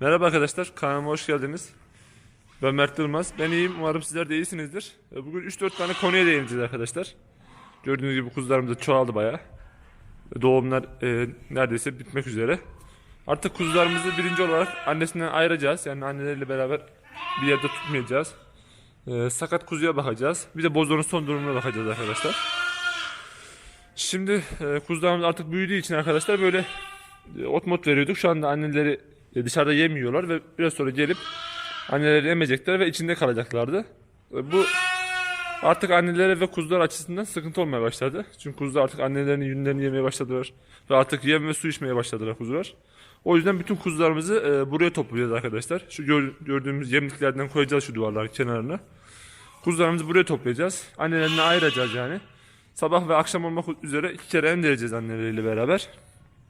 Merhaba arkadaşlar, kanalıma hoş geldiniz. Ben Mert Yılmaz. Ben iyiyim, umarım sizler de iyisinizdir. E, Bugün 3-4 tane konuya değineceğiz arkadaşlar. Gördüğünüz gibi kuzularımız da çoğaldı bayağı. E, Doğumlar e, neredeyse bitmek üzere. Artık kuzularımızı birinci olarak annesinden ayıracağız. Yani anneleriyle beraber bir yerde tutmayacağız. E, sakat kuzuya bakacağız. Bir de bozonun son durumuna bakacağız arkadaşlar. Şimdi e, kuzularımız artık büyüdüğü için arkadaşlar böyle e, ot mot veriyorduk. Şu anda anneleri dışarıda yemiyorlar ve biraz sonra gelip anneleri emecekler ve içinde kalacaklardı. E, Bu artık annelere ve kuzular açısından sıkıntı olmaya başladı. Çünkü kuzular artık annelerinin yünlerini yemeye başladılar ve artık yem ve su içmeye başladılar kuzular. O yüzden bütün kuzularımızı e, buraya toplayacağız arkadaşlar. Şu gör- gördüğümüz yemliklerden koyacağız şu duvarların kenarına. Kuzularımızı buraya toplayacağız. Annelerinden ayıracağız yani. Sabah ve akşam olmak üzere iki kere emdireceğiz anneleriyle beraber.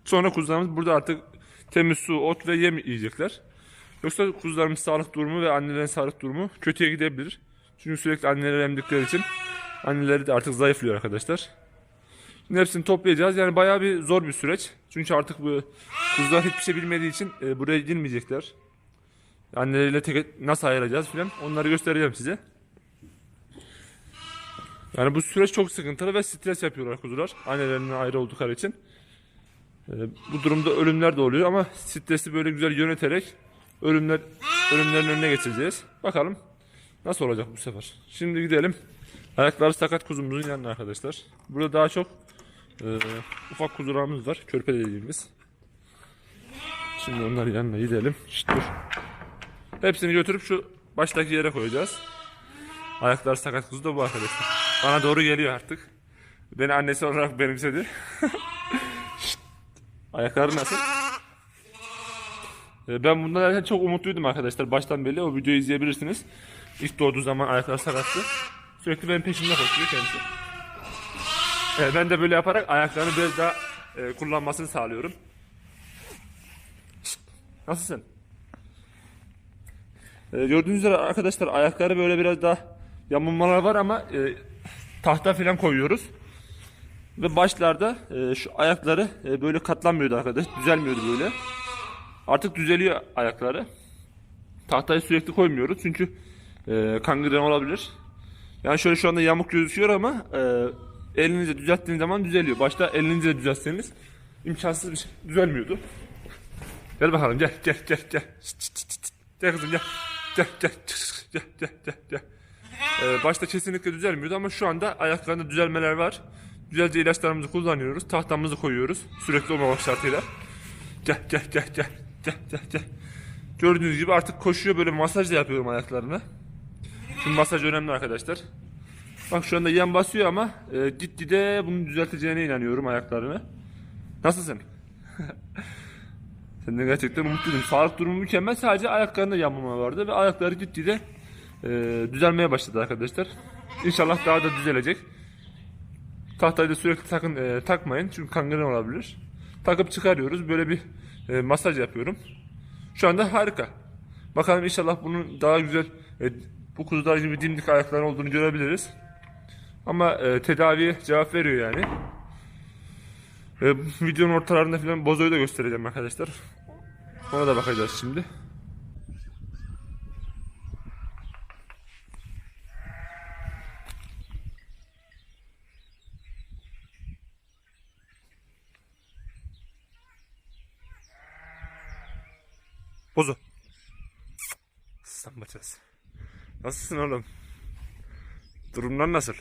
Sonra kuzularımız burada artık temiz su, ot ve yem yiyecekler. Yoksa kuzularımız sağlık durumu ve annelerin sağlık durumu kötüye gidebilir. Çünkü sürekli anneleri emdikleri için anneleri de artık zayıflıyor arkadaşlar. Şimdi hepsini toplayacağız. Yani bayağı bir zor bir süreç. Çünkü artık bu kuzular hiçbir şey bilmediği için e, buraya girmeyecekler. Anneleriyle tek nasıl ayıracağız filan onları göstereceğim size. Yani bu süreç çok sıkıntılı ve stres yapıyorlar kuzular. Annelerinden ayrı oldukları için. Ee, bu durumda ölümler de oluyor ama stresi böyle güzel yöneterek ölümler ölümlerin önüne geçeceğiz. Bakalım nasıl olacak bu sefer. Şimdi gidelim. Ayakları sakat kuzumuzun yanına arkadaşlar. Burada daha çok e, ufak kuzularımız var. Körpe dediğimiz. Şimdi onların yanına gidelim. Şşt, dur. Hepsini götürüp şu baştaki yere koyacağız. Ayakları sakat kuzu da bu arkadaşlar. Bana doğru geliyor artık. Beni annesi olarak benimsedi. Ayakları nasıl? Ee, Ben bundan zaten çok umutluydum arkadaşlar. Baştan beri o videoyu izleyebilirsiniz. İlk doğduğu zaman ayakları sakattı. Sürekli benim peşimde koşuyor kendisi. Ee, Ben de böyle yaparak ayaklarını biraz daha e, kullanmasını sağlıyorum. Nasılsın? Ee, gördüğünüz üzere arkadaşlar ayakları böyle biraz daha yamulmalar var ama e, tahta falan koyuyoruz. Ve başlarda e, şu ayakları e, böyle katlanmıyordu arkadaş. Düzelmiyordu böyle. Artık düzeliyor ayakları. Tahtayı sürekli koymuyoruz çünkü e, kangren olabilir. Yani şöyle şu anda yamuk gözüküyor ama e, elinizle düzelttiğiniz zaman düzeliyor. Başta elinizle düzeltseniz imkansız bir şey düzelmiyordu. Gel bakalım gel gel gel gel. Gel kızım gel. Gel gel gel gel gel gel. Ee, başta kesinlikle düzelmiyordu ama şu anda ayaklarında düzelmeler var. Güzelce ilaçlarımızı kullanıyoruz. Tahtamızı koyuyoruz. Sürekli olmamak şartıyla. Gel gel gel gel. Gel gel gel. Gördüğünüz gibi artık koşuyor böyle masaj da yapıyorum ayaklarına. Şimdi masaj önemli arkadaşlar. Bak şu anda yan basıyor ama e, gitgide bunu düzelteceğine inanıyorum ayaklarını. Nasılsın? Senden gerçekten umutluydum. Sağlık durumu mükemmel. Sadece ayaklarında yanmama vardı ve ayakları gitgide e, düzelmeye başladı arkadaşlar. İnşallah daha da düzelecek. Tahtayı da sürekli takın e, takmayın çünkü kangren olabilir. Takıp çıkarıyoruz. Böyle bir e, masaj yapıyorum. Şu anda harika. Bakalım inşallah bunun daha güzel e, bu kuzular gibi dimdik ayakları olduğunu görebiliriz. Ama e, tedaviye cevap veriyor yani. E, videonun ortalarında falan bozoyu da göstereceğim arkadaşlar. Ona da bakacağız şimdi. Bozo. Aslan. Nasılsın oğlum? Durumlar nasıl?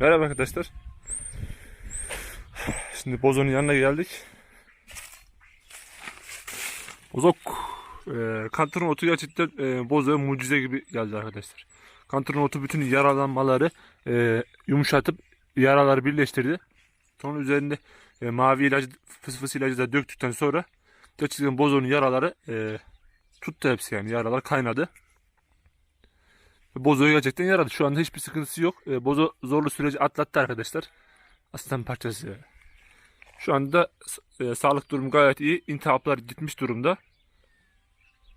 Merhaba arkadaşlar. Şimdi Bozo'nun yanına geldik. Bozok. E, kantarın otu gerçekten e, Bozo'ya mucize gibi geldi arkadaşlar. Kantarın otu bütün yaralanmaları e, yumuşatıp yaraları birleştirdi. Sonra üzerinde e, mavi ilacı, fıs fıs ilacı da döktükten sonra gerçekten Bozo'nun yaraları e, tuttu hepsi yani. Yaralar kaynadı. Bozo'yu gerçekten yaradı. Şu anda hiçbir sıkıntısı yok. E, Bozo zorlu süreci atlattı arkadaşlar. Aslan parçası. Şu anda e, sağlık durumu gayet iyi. İntihaplar gitmiş durumda.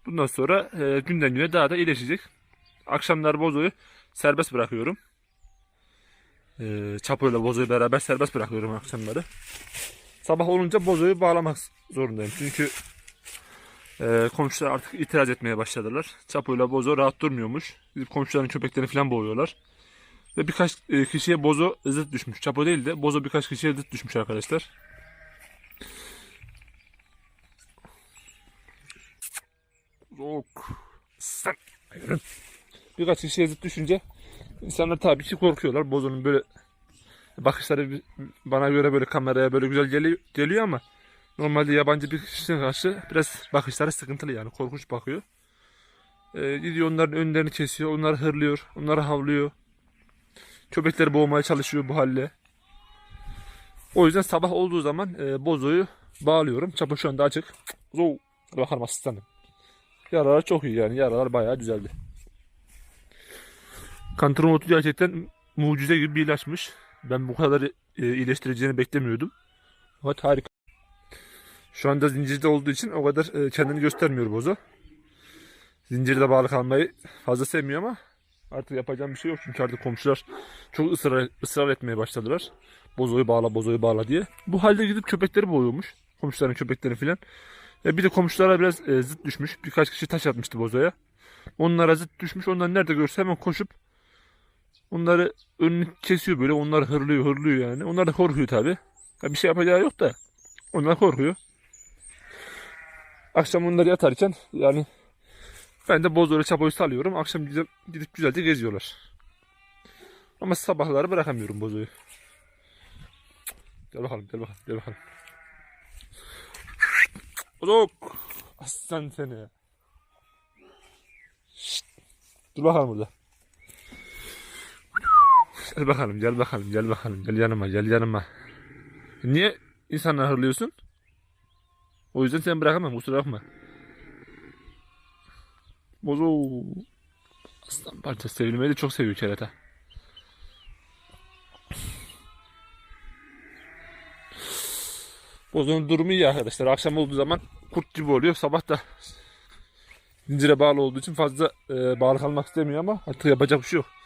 Bundan sonra e, günden güne daha da iyileşecek. Akşamlar Bozo'yu serbest bırakıyorum. E, Çapo ile Bozo'yu beraber serbest bırakıyorum akşamları. Sabah olunca bozoyu bağlamak zorundayım. Çünkü e, komşular artık itiraz etmeye başladılar. Çapoyla bozo rahat durmuyormuş. Komşuların köpeklerini falan boğuyorlar. Ve birkaç e, kişiye bozo zıt düşmüş. Çapo değil de bozo birkaç kişiye zıt düşmüş arkadaşlar. Yok. Sen. Birkaç kişiye zıt düşünce insanlar tabii ki korkuyorlar. Bozonun böyle bakışları bana göre böyle kameraya böyle güzel geliyor, geliyor ama normalde yabancı bir kişinin karşı biraz bakışları sıkıntılı yani korkunç bakıyor. Ee, gidiyor onların önlerini kesiyor, onları hırlıyor, onları havlıyor. Köpekleri boğmaya çalışıyor bu halle. O yüzden sabah olduğu zaman e, bozoyu bağlıyorum. Çapı şu anda açık. Zo, bakalım asistanım. Yaralar çok iyi yani. Yaralar bayağı düzeldi. Kantron otu gerçekten mucize gibi bir ilaçmış. Ben bu kadar e, iyileştireceğini beklemiyordum. Fakat harika. Şu anda zincirde olduğu için o kadar e, kendini göstermiyor bozo. Zincirde bağlı kalmayı fazla sevmiyor ama artık yapacağım bir şey yok. Çünkü artık komşular çok ısrar, ısrar etmeye başladılar. Bozoyu bağla, bozoyu bağla diye. Bu halde gidip köpekleri boğuyormuş. Komşuların köpekleri filan. E bir de komşulara biraz zıt düşmüş. Birkaç kişi taş atmıştı bozoya. Onlara zıt düşmüş. Onlar nerede görse hemen koşup onları önünü kesiyor böyle. Onlar hırlıyor hırlıyor yani. Onlar da korkuyor tabi. bir şey yapacağı yok da. Onlar korkuyor. Akşam onları yatarken yani ben de bozoyu çapoyu salıyorum. Akşam gidip, gidip güzelce geziyorlar. Ama sabahları bırakamıyorum bozoyu. Gel bakalım gel bakalım gel bakalım. Bozok. Aslan seni. Şşt. Dur bakalım burada. Gel bakalım gel bakalım gel bakalım gel yanıma gel yanıma. Niye insanları hırlıyorsun? O yüzden seni bırakamam kusura bakma. Bozo. Aslan parçası sevilmeyi de çok seviyor kerata. Bozonun durumu iyi arkadaşlar. Akşam olduğu zaman kurt gibi oluyor. Sabah da zincire bağlı olduğu için fazla e, bağlı kalmak istemiyor ama artık yapacak bir şey yok.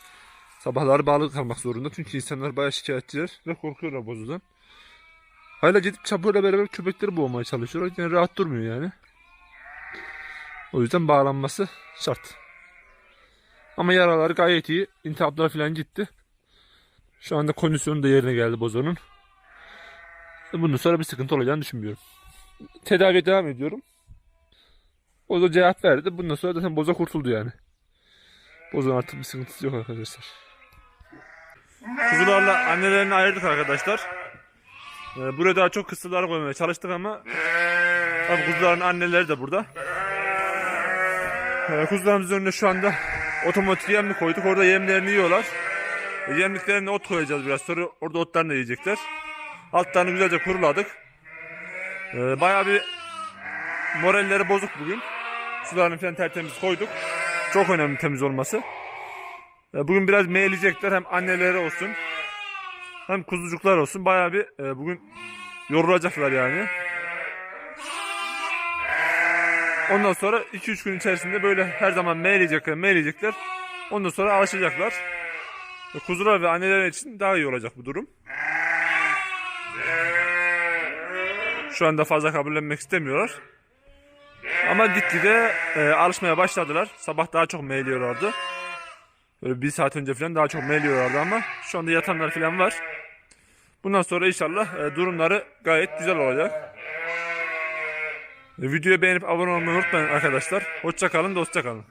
Sabahları bağlı kalmak zorunda. Çünkü insanlar bayağı şikayetçiler ve korkuyorlar bozudan. Hala gidip çapıyla beraber köpekleri boğmaya çalışıyorlar. Yani rahat durmuyor yani. O yüzden bağlanması şart. Ama yaraları gayet iyi. İntihaplar falan gitti. Şu anda kondisyonu da yerine geldi bozonun. Bundan sonra bir sıkıntı olacağını düşünmüyorum. Tedaviye devam ediyorum. Bozo cevap verdi. Bundan sonra zaten boza kurtuldu yani. Bozon artık bir sıkıntısı yok arkadaşlar. Kuzularla annelerini ayırdık arkadaşlar. Ee, buraya daha çok kısırlar koymaya çalıştık ama tabii kuzuların anneleri de burada. Ee, kuzularımızın önüne şu anda otomatik yemlik koyduk. Orada yemlerini yiyorlar. E, yemliklerine ot koyacağız biraz sonra. Orada otlarını yiyecekler. Altlarını güzelce kuruladık. Ee, bayağı bir moralleri bozuk bugün. Sularını falan tertemiz koyduk. Çok önemli temiz olması. Ee, bugün biraz meylecekler hem anneleri olsun hem kuzucuklar olsun. Bayağı bir e, bugün yorulacaklar yani. Ondan sonra 2-3 gün içerisinde böyle her zaman meyleyecekler, meyleyecekler. Ondan sonra alışacaklar. Ve Kuzular ve anneler için daha iyi olacak bu durum. Şu anda fazla kabullenmek istemiyorlar. Ama gitgide e, alışmaya başladılar. Sabah daha çok meyliyorlardı. Böyle bir saat önce falan daha çok meyliyorlardı ama şu anda yatanlar falan var. Bundan sonra inşallah e, durumları gayet güzel olacak. E, videoyu beğenip abone olmayı unutmayın arkadaşlar. Hoşça kalın, dostça kalın.